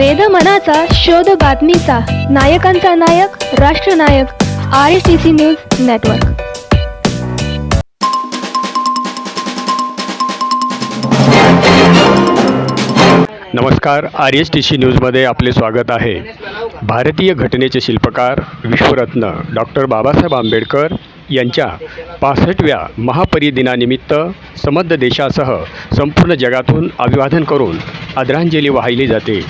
वेद मनाचा शोध बातमीचा. नायकांचा नायक राष्ट्रनायक R S T C news network नमस्कार आर एस टी सी न्यूजमध्ये आपले स्वागत आहे. भारतीय घटनेचे शिल्पकार विश्वरत्न डॉक्टर बाबासाहेब आंबेडकर यांच्या पासष्टव्या महापरिदिनानिमित्त समद्ध देशासह संपूर्ण जगातून अभिवादन करून आदरांजली वाहिली जाते.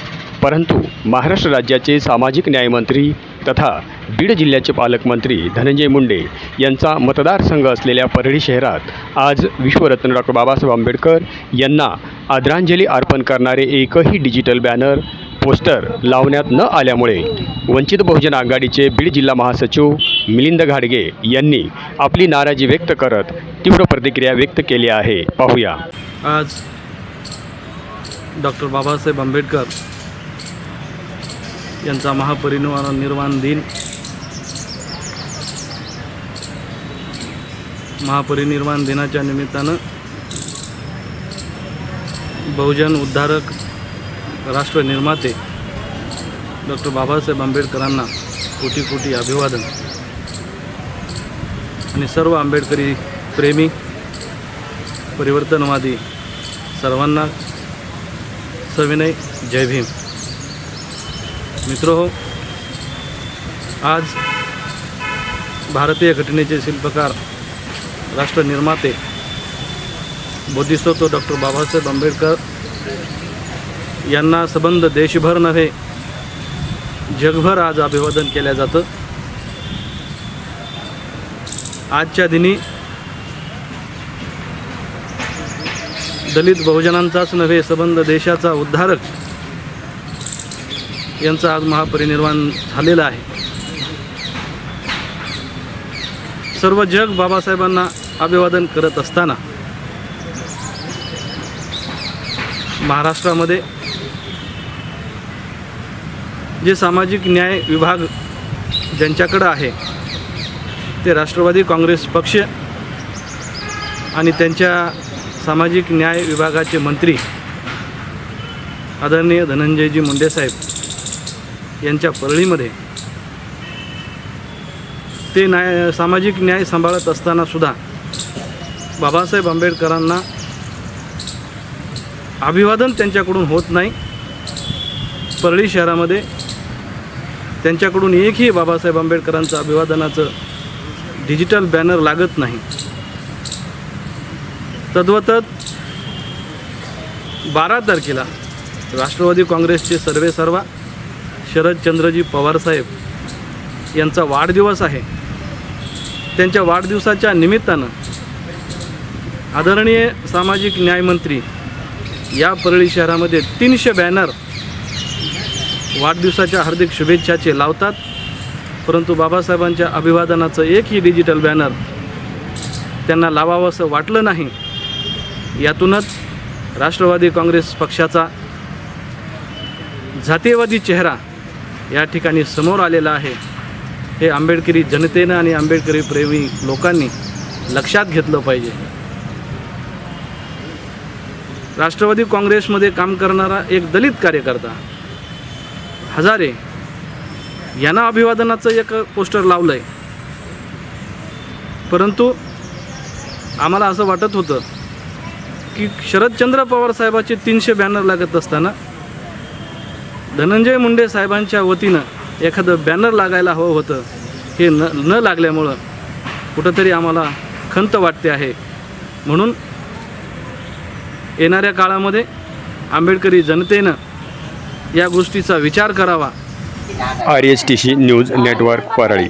परंतु महाराष्ट्र राज्याचे सामाजिक न्यायमंत्री तथा बीड जिल्ह्याचे पालकमंत्री धनंजय मुंडे यांचा मतदारसंघ असलेल्या परळी शहरात आज विश्वरत्न डॉक्टर बाबासाहेब आंबेडकर यांना आदरांजली अर्पण करणारे एकही डिजिटल बॅनर पोस्टर लावण्यात न आल्यामुळे वंचित बहुजन आघाडीचे बीड जिल्हा महासचिव मिलिंद घाडगे यांनी आपली नाराजी व्यक्त करत तीव्र प्रतिक्रिया व्यक्त केली आहे. पाहूया. आज डॉक्टर बाबासाहेब आंबेडकर यांचा महापरिनिर्वाण निर्वाण दिन. महापरिनिर्वाण दिनाच्या निमित्तानं बहुजन उद्धारक राष्ट्र निर्माते डॉक्टर बाबासाहेब आंबेडकरांना कोटी कोटी अभिवादन. आणि सर्व आंबेडकरी प्रेमी परिवर्तनवादी सर्वांना सविनय जय भीम. मित्र हो आज भारतीय घटनेचे शिल्पकार राष्ट्रनिर्माते बोधिसत्व डॉक्टर बाबासाहेब आंबेडकर यांना संबंध देशभर नव्हे जगभर आज अभिवादन केलं जातं. आजच्या दिनी दलित बहुजनांचाच नव्हे संबंध देशाचा उद्धारक यांचं आज महापरिनिर्वाण झालेलं आहे. सर्व जग बाबासाहेबांना अभिवादन करत असताना महाराष्ट्रामध्ये जे सामाजिक न्याय विभाग ज्यांच्याकडं आहे ते राष्ट्रवादी काँग्रेस पक्ष आणि त्यांच्या सामाजिक न्याय विभागाचे मंत्री आदरणीय धनंजयजी मुंडेसाहेब यांच्या परळीमध्ये. ते न्याय सामाजिक न्याय सांभाळत असताना सुद्धा बाबासाहेब आंबेडकरांना अभिवादन त्यांच्याकडून होत नाही. परळी शहरामध्ये त्यांच्याकडून एकही बाबासाहेब आंबेडकरांचं अभिवादनाचं डिजिटल बॅनर लागत नाही. तद्वतत बारा तारखेला राष्ट्रवादी काँग्रेसचे सर्वे सर्वा शरदचंद्रजी पवारसाहेब यांचा वाढदिवस आहे. त्यांच्या वाढदिवसाच्या निमित्तानं आदरणीय सामाजिक न्यायमंत्री या परळी शहरामध्ये तीनशे बॅनर वाढदिवसाच्या हार्दिक शुभेच्छाचे लावतात. परंतु बाबासाहेबांच्या अभिवादनाचं एकही डिजिटल बॅनर त्यांना लावावंसं वाटलं नाही. यातूनच राष्ट्रवादी काँग्रेस पक्षाचा जातीयवादी चेहरा या ठिकाणी समोर आलेलं आहे. हे आंबेडकरी जनतेनं आणि आंबेडकरी प्रेमी लोकांनी लक्षात घेतलं पाहिजे. राष्ट्रवादी काँग्रेसमध्ये काम करणारा एक दलित कार्यकर्ता हजारे यांना अभिवादनाचं एक पोस्टर लावलं आहे परंतु आम्हाला असं वाटत होतं की शरदचंद्र पवार साहेबाचे तीनशे बॅनर लागत असताना धनंजय मुंडे साहेबांच्या वतीनं एखादं बॅनर लागायला हवं होतं हे न न लागल्यामुळं कुठंतरी आम्हाला खंत वाटते आहे. म्हणून येणाऱ्या काळामध्ये आंबेडकरी जनतेनं या गोष्टीचा विचार करावा. R S T C news network Parli.